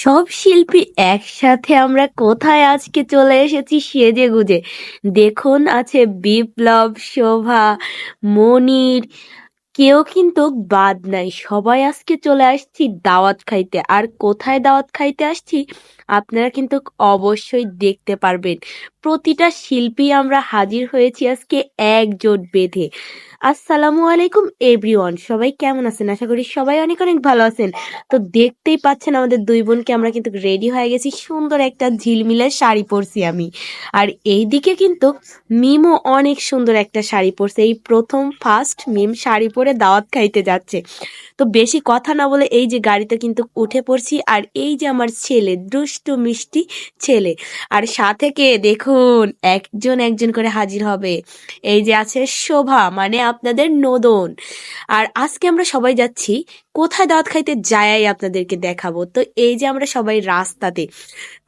সব শিল্পী একসাথে আমরা কোথায় আজকে চলে এসেছি সেজে গুজে। দেখুন আছে বিপ্লব, শোভা, মনির। কেউ কিন্তু বাদ নাই। সবাই আজকে চলে আসছি দাওয়াত খাইতে। আর কোথায় দাওয়াত খাইতে আসছি? আপনারা কিন্তু অবশ্যই দেখতে পারবেন। প্রতিটা শিল্পী আমরা হাজির হয়েছি আজকে একজোট বেঁধে। আসসালামু আলাইকুম এভরিওয়ান, সবাই কেমন আছেন? আশা করি সবাই অনেক অনেক ভালো আছেন। তো দেখতেই পাচ্ছেন আমাদের দুই বোনকে আমরা কিন্তু রেডি হয়ে গেছি। সুন্দর একটা ঝিলমিলের শাড়ি পরছি আমি। আর এইদিকে কিন্তু মিমও অনেক সুন্দর একটা শাড়ি পরছে। এই প্রথম ফার্স্ট মিম শাড়ি পরে দাওয়াত খাইতে যাচ্ছে। তো বেশি কথা না বলে এই যে গাড়িতে কিন্তু উঠে পড়ছি। আর এই যে আমার ছেলে দুষ্টু মিষ্টি ছেলে। আর সাথে কে? দেখুন, একজন একজন করে হাজির হবে। এই যে আছে শোভা মানে আপনাদের নোদন। আর আজকে আমরা সবাই যাচ্ছি কোথায় দাওয়াত খাইতে যাই আপনাদেরকে দেখাবো। তো এই যে আমরা সবাই রাস্তাতে,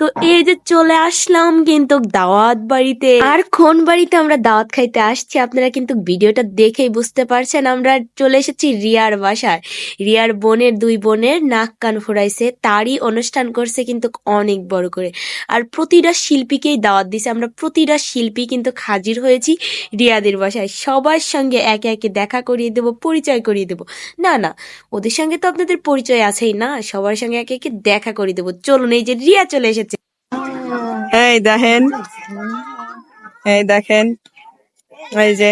তো এই যে চলে আসলাম কিন্তু দাওয়াত বাড়িতে। আর কোন বাড়িতে আমরা দাওয়াত খাইতে আসছি আপনারা কিন্তু ভিডিওটা দেখেই বুঝতে পারছেন। আমরা চলে এসেছি রিয়ার বাসায়। রিয়ার বোনের দুই বোনের নাক কান ফোড়াইছে তারই অনুষ্ঠান করছে কিন্তু অনেক বড় করে। আর প্রতিটা শিল্পীকেই দাওয়াত দিছে। আমরা প্রতিটা শিল্পী কিন্তু হাজির হয়েছি রিয়াদের বাসায়। সবার সঙ্গে একে একে দেখা করিয়ে দেব, পরিচয় করিয়ে দেব। না না, ওদের সঙ্গে তো আপনাদের পরিচয় আছেই না? সবার সঙ্গে একে একে দেখা করে দেবো। চলুন এই যে রিয়া চলে এসেছে। এই দেখেন। এই দেখেন। এই যে।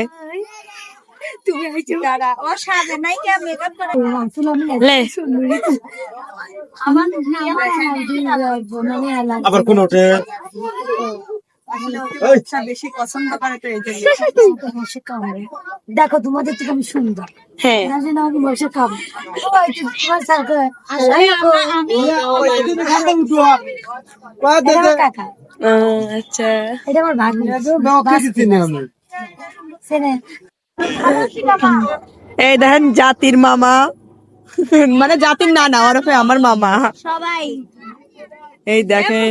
আবার কোন ওঠে বেশি পছন্দ করে তো এই দেখো তোমাদের থেকে আমি সুন্দর। হ্যাঁ। তোমার কাকা। আচ্ছা। এটা আমার ভাগ্নি। এই দেখেন জাতির মামা। মানে জাতির না না ওরফে আমার মামা। সবাই। এই দেখেন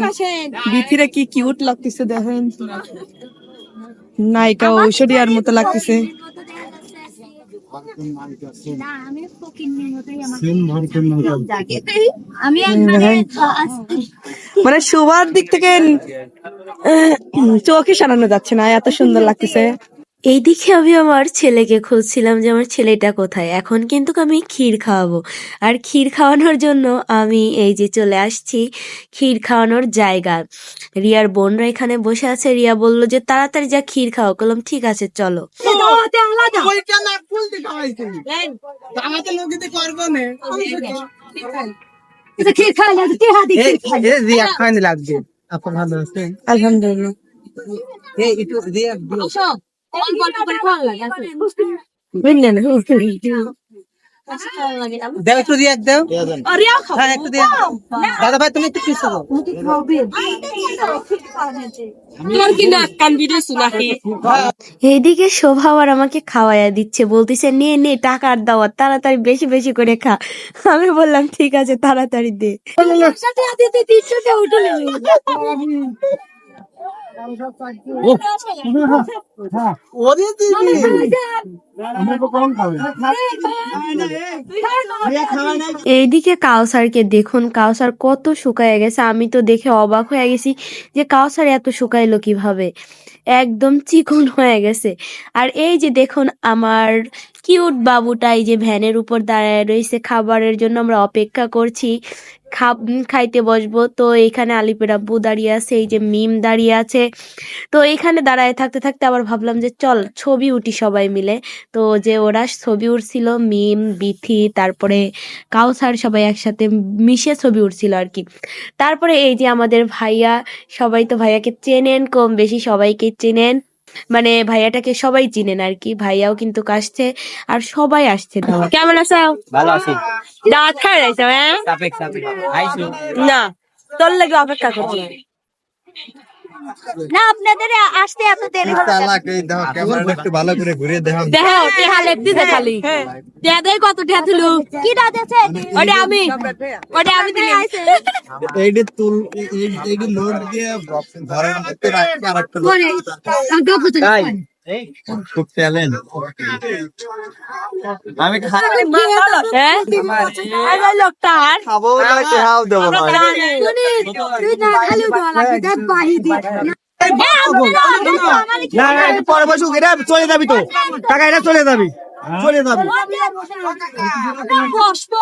বিথিরে কি কিউট লাগতেছে দেখেন। নায়িকা ঐশ্বরিয়ার মতো লাগতেছে। মানে শোভার দিক থেকে চোখে সারানো যাচ্ছে না এত সুন্দর লাগতেছে। এইদিকে আমি আমার ছেলেকে খুঁজছিলাম যে আমার ছেলেটা কোথায়। এখন কিন্তু আমি ক্ষীর খাওয়াবো। আর ক্ষীর খাওয়ানোর জন্য আমি এই যে চলে আসছি ক্ষীর খাওয়ানোর জায়গা রিয়ার বোনরা এখানে বসে আছে। রিয়া বলল যে তাড়াতাড়ি যা ক্ষীর খাওয়া করলাম ঠিক আছে চলো। লাগবে। আলহামদুলিল্লাহ। এই একটু দিয়ে আসো অল্প অল্প করে খাওয়া লাগে বুঝলেন দাও একটু দিয়ে দাও। হ্যাঁ একটু দিয়ে। দাদা ভাই তুমি একটু পিছু দাও তোমার কি নাক কান বিদেশু নাকি এইদিকে শোভা আবার আমাকে খাওয়াইয়া দিচ্ছে বলতেছে নে নে টাকার দাওয়া তাড়াতাড়ি বেশি বেশি করে খা। আমি বললাম ঠিক আছে তাড়াতাড়ি দে। ওরে দিদি। এইদিকে কাউসারকে দেখুন কাউসার কত শুকায় গেছে। আমি তো দেখে অবাক হয়ে গেছি যে কাউসার এত শুকাইলো কীভাবে। একদম চিকন হয়ে গেছে। আর এই যে দেখুন আমার কিউট বাবুটা এই যে ভ্যানের উপর দাঁড়ায় রয়েছে। খাবারের জন্য আমরা অপেক্ষা করছি। খাব খাইতে বসবো। তো এখানে আলিপের আব্বু দাঁড়িয়ে আছে, এই যে মিম দাঁড়িয়ে আছে। তো এখানে দাঁড়ায় থাকতে থাকতে আবার ভাবলাম যে, চল, ছবি উঠি সবাই মিলে। তো যে ওরা ছবি উঠছিল, মিম, বিথি, তারপরে কাউসার সবাই একসাথে মিশে ছবি উঠছিল আর কি। তারপরে এই যে আমাদের ভাইয়া, সবাই তো ভাইয়াকে চেনেন কম বেশি, সবাইকে চেনেন। মানে ভাইয়াটাকে সবাই চিনেন আর কি ভাইয়াও কিন্তু আসছে আর সবাই আসছে দাওয়াত কেমন আছো? ভালো আছি। দাওয়াত খাই রাইছো হ্যাঁ? না তোর লাগে অপেক্ষা করছি। না আপনাদের আসতে এত দেরি হলো কেন? একটু ভালো করে ঘুরে দেখো। দেখো টেহা লেপতি দে খালি টেহা দেই কত টেহা তুলু। কি দা দেছে ওটা আমি ওটা আমি দিলি। এইটি তুল এইটি লোড দিয়ে ধরেন একটু রাখতে আরেকটু খুব ট্যালেন্ট আমি হ্যাঁ খাব দেবো পরে বসুক এটা চলে যাবি তো টাকা এটা চলে যাবি চলে যাবি বসবো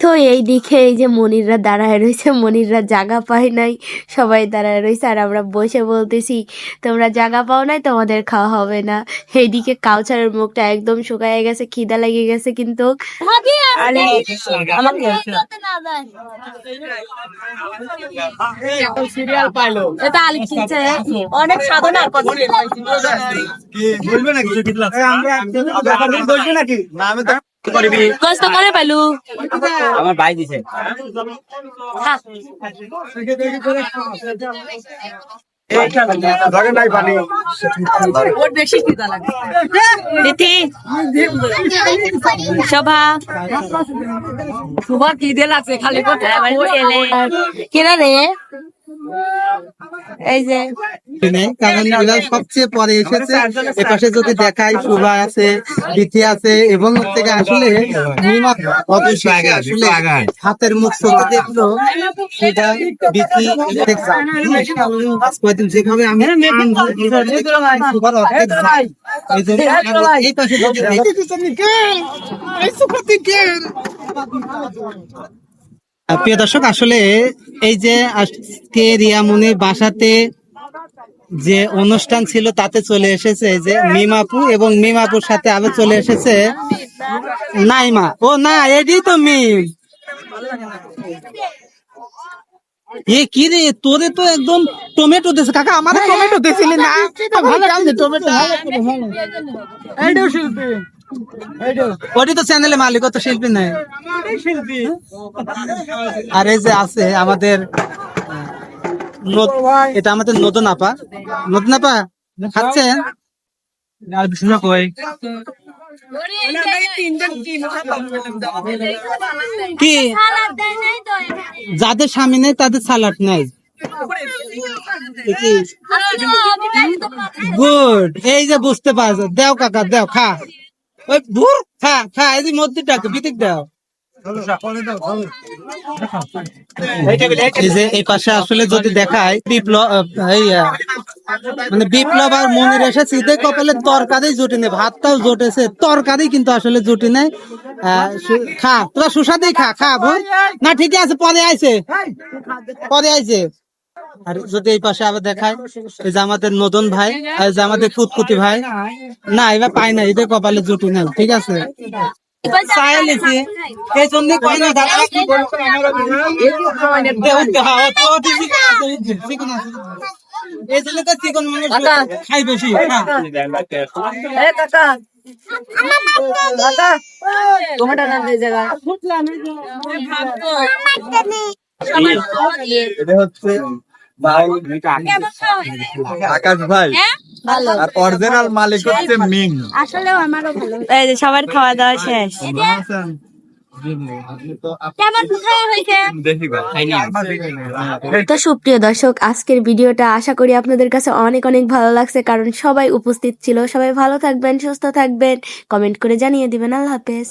তো এই দিকে এই যে মনিররা দাঁড়ায় রয়েছে মনিররা জাগা পায় নাই সবাই দাঁড়ায় রয়েছে আর আমরা বসে বলতেছি তোমরা জাগা পাও নাই তোমাদের খাওয়া হবে না। এইদিকে কাউচারের মুখটা একদম শুকায় গেছে খিদা লেগে গেছে কিন্তু। এটা আলি কিনছে অনেক সাধনা বলবে নাকি? তো কষ্ট করে পেলু। আমার ভাই দিছে। ধরে নাই পানি তিথি শোভা। শোভা কি দিয়ে লাগছে খালি। কেনা রে এই যে সবচেয়ে পরে এসেছে। এপাশে যদি দেখাই শোভা আছে বিথি আছে এবং ওর থেকে আসলে হাতের মুখ চোখে দেখল সেটা বিথি যেভাবে আমি। এই পাশে প্রিয় দর্শক আসলে এই যে আজকে রিয়ামনির বাসাতে যে অনুষ্ঠান ছিল তাতে চলে এসেছে যে মিমাপু এবং মিমাপুর সাথে আবার চলে এসেছে নাইমা। ও না এডি তো মিম। এ কি রে তোরে তো একদম টমেটো দিছে কাকা আমার টমেটো দিছিলি না? ভালো টমেটো ওটি তো মালিক তো শিল্পী নাই। আর এই যে আছে আমাদের এটা আমাদের নতুন আপা নতুন আপা খাচ্ছেন কি? যাদের স্বামী নেই তাদের সালাড নাই। গুড এই যে বুঝতে পারছ। দেও কাকা দেও খা। ওই ভুর খা খা, এই যে মধ্যটাকে বিদিক দাও। আসলে যদি বিপ্লব এই মানে বিপ্লব আর ঈদের কপালে তরকারি জুটি নেই, ভাতটাও জুটেছে তরকারি কিন্তু আসলে জুটি নেই। খা, তোরা সুস্বাদেই খা খা না, ঠিকই আছে পরে আইছে। পরে আইছে। আর যদি এই পাশে আবার দেখায় এই যে আমাদের নতুন ভাই আর এই যে আমাদের কুতকুতি ভাই না এবার পাই না এদের কপালে জুটি নাই ঠিক আছে এই জন্য কই না দাদা কি বলছো দেহ দেহ তো ঠিক আছে এই জন্য তো চিকন মানুষ খাই বেশি হ্যাঁ। এটা হচ্ছে ভাই আকাশ ভাই আর অরিজিনাল মালিক হচ্ছে মিং আসলে আমারও ভালো। এই যে সবার খাওয়া দাওয়া শেষ। কেমন কোথায় হয়েছে? দেখি তো সুপ্রিয় দর্শক আজকের ভিডিওটা আশা করি আপনাদের কাছে অনেক অনেক ভালো লাগছে কারণ সবাই উপস্থিত ছিল। সবাই ভালো থাকবেন সুস্থ থাকবেন। কমেন্ট করে জানিয়ে দিবেন। আল্লাহ হাফেজ।